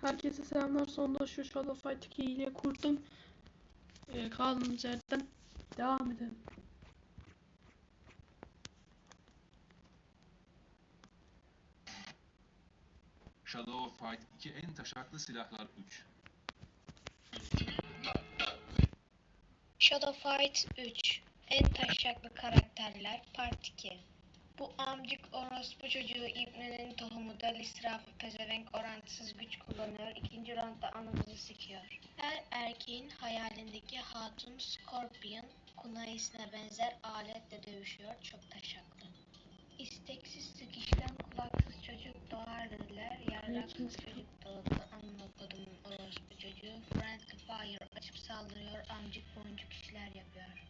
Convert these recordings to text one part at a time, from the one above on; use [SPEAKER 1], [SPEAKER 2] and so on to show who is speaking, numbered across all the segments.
[SPEAKER 1] Herkese selamlar. Sonunda şu Shadow Fight 2 ile kurdum. Ee, kaldığımız yerden devam edelim.
[SPEAKER 2] Shadow Fight 2 en taşaklı silahlar 3.
[SPEAKER 3] Shadow Fight 3 En taşaklı karakterler Part 2 Bu amcık orospu çocuğu İbne'nin tohumu da israfı pezevenk orantısız güç kullanıyor. İkinci roundda anamızı sikiyor. Her erkeğin hayalindeki hatun Scorpion kunayisine benzer aletle dövüşüyor. Çok taşaklı. İsteksiz sıkıştan kulaksız çocuk doğar dediler. Yarlaksız çocuk doğdu. Kodumun orospu çocuğu. Friendly Fire açıp saldırıyor. Amcık boncuk işler yapıyor.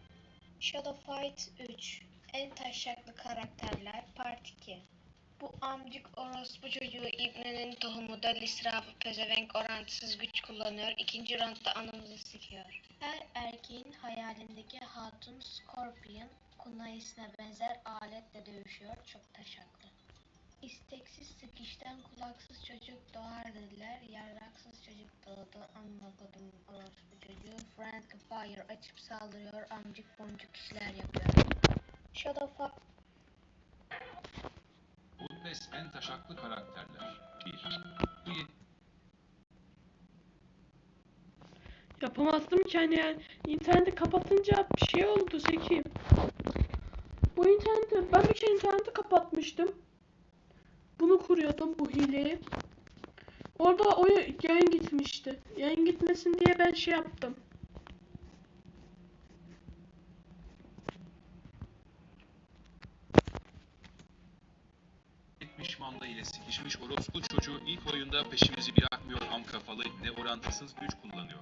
[SPEAKER 3] Shadow Fight 3 En taşaklı karakterler Part 2 Bu amcık orospu çocuğu İbne'nin tohumu da israfı pezevenk orantısız güç kullanıyor. İkinci roundda anamızı sikiyor. Her erkeğin hayalindeki hatun Scorpion kunayisine benzer aletle dövüşüyor. Çok taşaklı. İsteksiz sıkıştan kulaksız çocuk doğar dediler. Yarraksız çocuk doğdu. Kodum orospu çocuğu. Friendly Fire açıp saldırıyor. Amcık boncuk işler yapıyor. Shadow Fight
[SPEAKER 2] Woodless en taşaklı karakterler 1. Bu yet-
[SPEAKER 1] Yapamazdım ki hani yani interneti kapatınca bir şey oldu Zeki. Bu interneti ben bir kere interneti kapatmıştım. Bunu kuruyordum bu hileyi. Orada o yayın gitmişti. Yayın gitmesin diye ben şey yaptım.
[SPEAKER 2] Manda ile sikişmiş orospu çocuğu ilk oyunda peşimizi bırakmıyor am kafalı ne orantısız güç kullanıyor.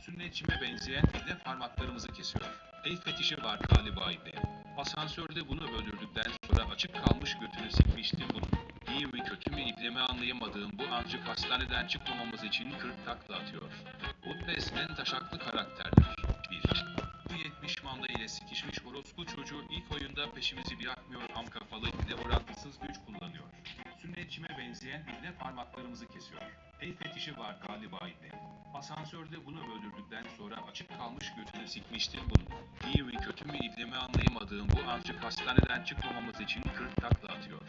[SPEAKER 2] Sünnetçime benzeyen bir parmaklarımızı kesiyor. El fetişi var galiba ibne. Asansörde bunu öldürdükten sonra açık kalmış götünü sikmişti bunun. İyi mi kötü mü ipleme anlayamadığım bu ancak hastaneden çıkmamamız için 40 takla atıyor. En taşaklı karakterler. 1. Bu 70 manda ile sikişmiş orospu çocuğu ilk oyunda peşimizi bırakmıyor am kafalı ne orantısız güç kullanıyor. Sünnetçime benzeyen bir de parmaklarımızı kesiyor. El fetişi var galiba ibne. Asansörde bunu öldürdükten sonra açık kalmış götünü sikmişti bunun. İyi mi kötü mü ipleme anlayamadığım bu ancak hastaneden çıkmamamız için 40 takla atıyor.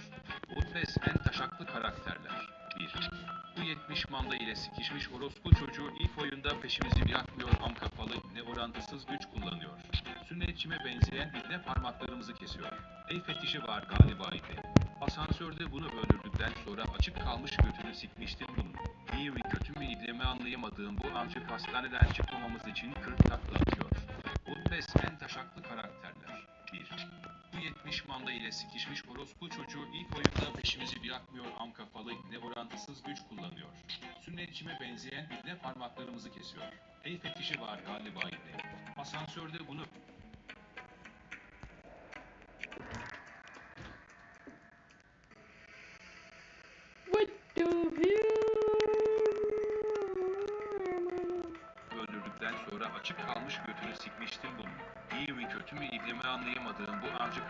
[SPEAKER 2] Woodless en taşaklı karakterler. 1. Bu 70 manda ile sikişmiş orospu çocuğu ilk oyunda peşimizi bırakmıyor am kapalı ne orantısız güç kullanıyor. Sünnetçime benzeyen bir de parmaklarımızı kesiyor. El fetişi var galiba ibne. Asansörde bunu öldürdükten sonra açık kalmış götünü sikmiştim bunun. İyi mi kötü mü ipleme anlayamadığım bu ancak hastaneden çıkmamamız için 40 takla atıyor. Woodless en taşaklı karakterler. 1. Bu 70 manda ile sikişmiş orospu çocuğu ilk oyunda peşimizi bırakmıyor am kafalı ne orantısız güç kullanıyor. Sünnetçime benzeyen de parmaklarımızı kesiyor. El fetişi var galiba ibne. Asansörde bunu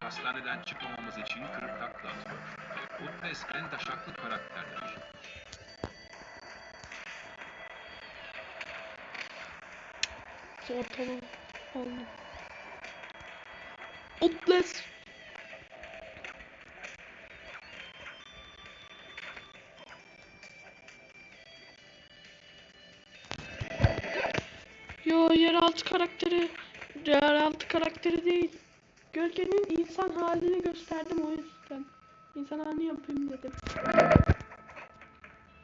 [SPEAKER 2] hastaneden çıkmamamız için 40 takla atıyor. Woodless en taşaklı karakterler.
[SPEAKER 1] Ortalığı oldu. Outless. Yo yeraltı karakteri yeraltı karakteri değil. Gölgenin insan halini gösterdim o yüzden. İnsan halini yapayım dedim.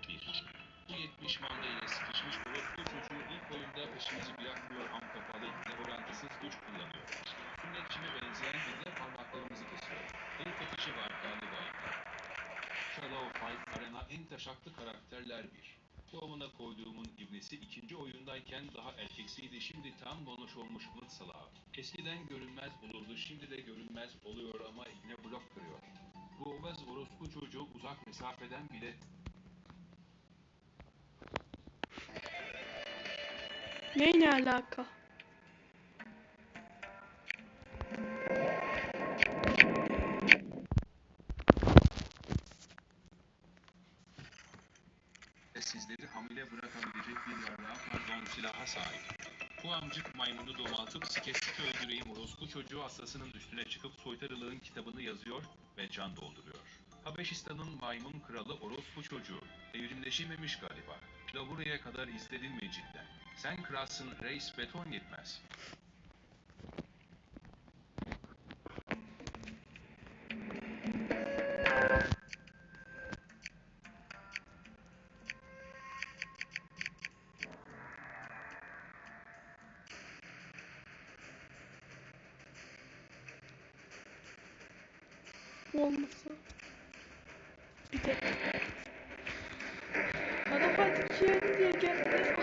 [SPEAKER 2] 1. Bu 70 manda ile sıkışmış orospu çocuğu ilk oyunda peşimizi bırakmıyor am kapalı ne orantısız güç kullanıyor. Sünnetçime benzeyen bir de parmaklarımızı kesiyor. El fetişi var galiba. Shadow Fight Arena en taşaklı karakterler 1. Doğumuna koyduğumun ibnesi ikinci oyundayken daha erkeksiydi şimdi tam bonoş olmuş mıt salağı. Eskiden görünmez olurdu şimdi de görünmez oluyor ama ibne blok kırıyor. Bu obez orospu çocuğu uzak mesafeden bile
[SPEAKER 1] Neyle alaka?
[SPEAKER 2] Amcık maymunu domaltıp sike sike öldüreyim orospu çocuğu hastasının üstüne çıkıp soytarılığın kitabını yazıyor ve can dolduruyor. Habeşistan'ın maymun kralı orospu çocuğu. Evrimleşememiş galiba. Da buraya kadar izledin mi cidden? Sen kralsın reis beton yetmez.
[SPEAKER 1] Olmasa. Bir de. Adam hadi kiyelim diye geldi.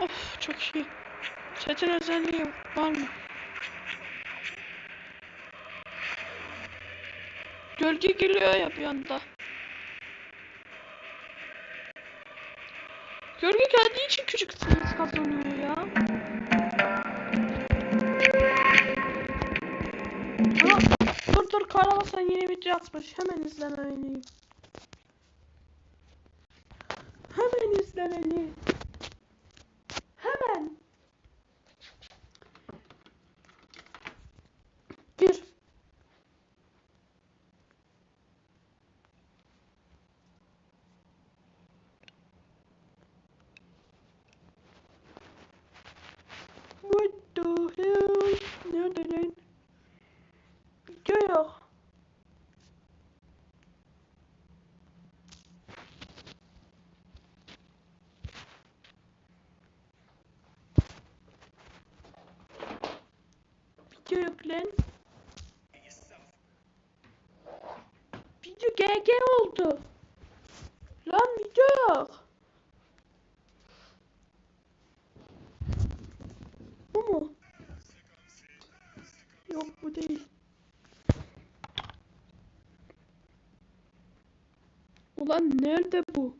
[SPEAKER 1] Of çok iyi. Chat'in özelliği var mı? Gölge geliyor ya bir anda. Gölge geldiği için küçük sınıf kazanıyor ya. Ama dur dur Karabasan yeni video atmış. Hemen izlemeliyim. Hemen izlemeliyim. Hemen. Gir. What the hell? Nerede lan? Video yok. Video yok lan. Video GG oldu. Lan video yok. Bu mu? Yok bu değil. Ulan nerede bu?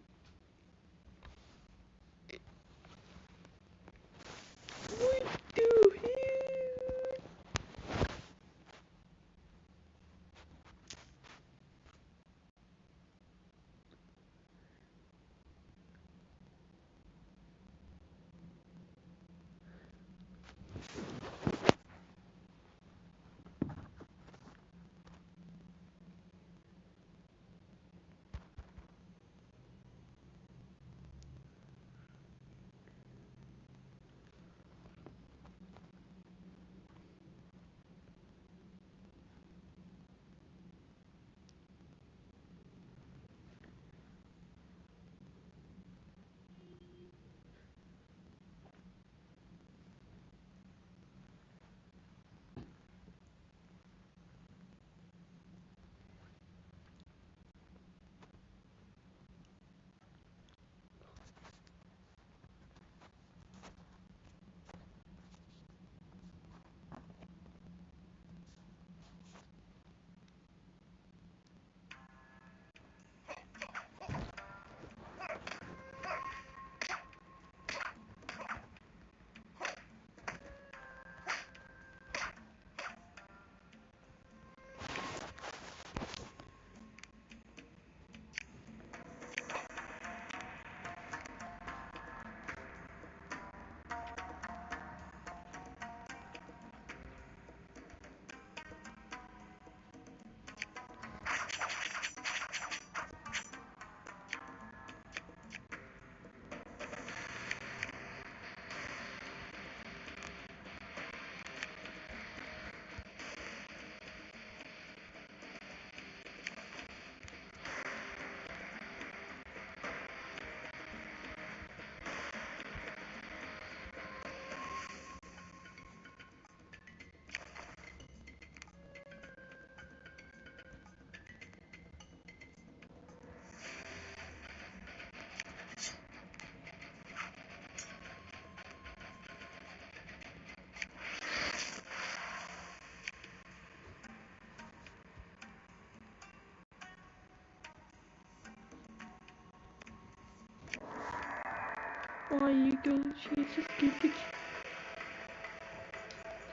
[SPEAKER 1] Ay göz şeysiz girdik.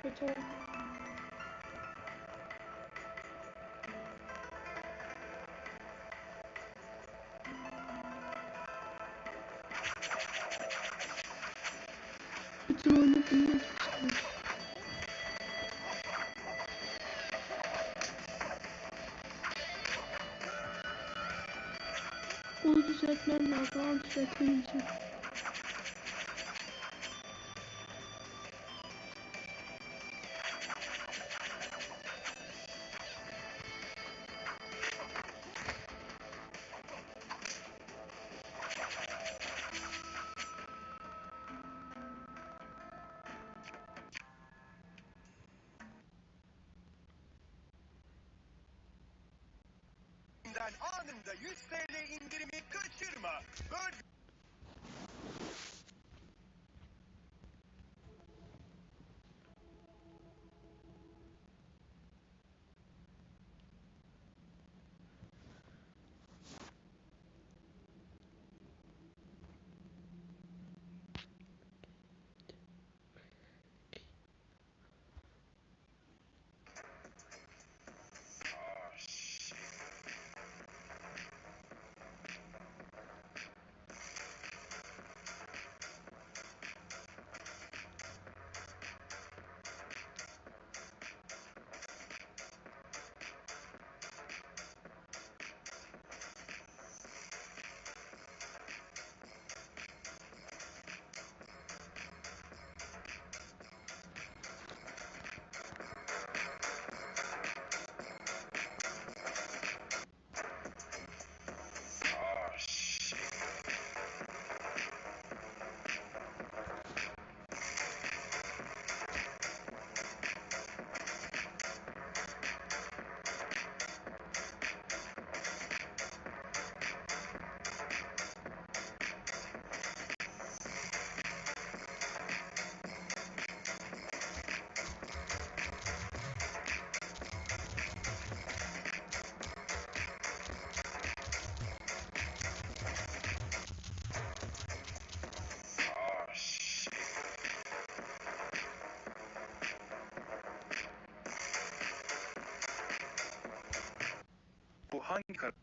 [SPEAKER 1] Kötü oldu. Bununla geçiyor. Onu düzeltmem lazım ama düzeltemeyeceğim.
[SPEAKER 4] 100 TL indirimi kaçırma. Böl
[SPEAKER 5] hangi karar?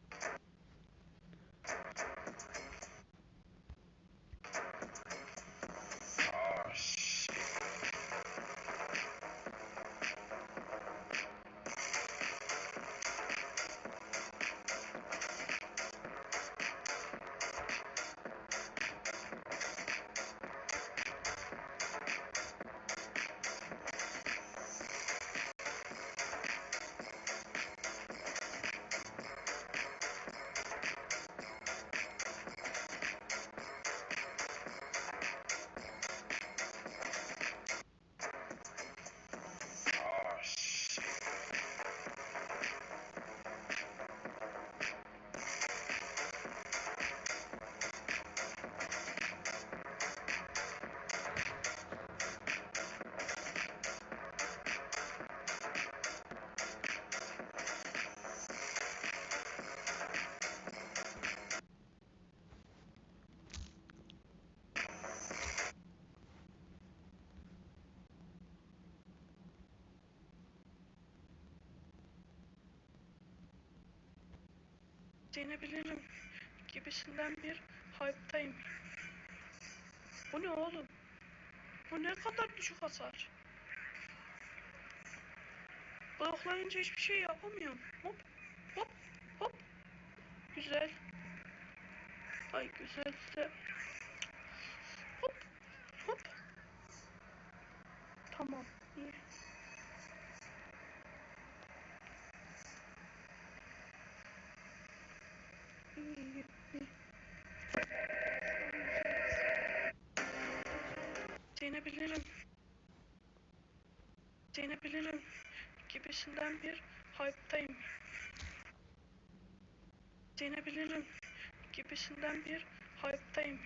[SPEAKER 1] Denebilirim gibisinden bir hype'tayım. Bu ne oğlum? Bu ne kadar düşük hasar? Bloklayınca hiçbir şey yapamıyorum. Hop hop hop. Güzel. Ay güzel de. Hop hop. Tamam iyi iyi, iyi. Denebilirim. Denebilirim gibisinden bir hype'tayım. Denebilirim gibisinden bir hype'tayım.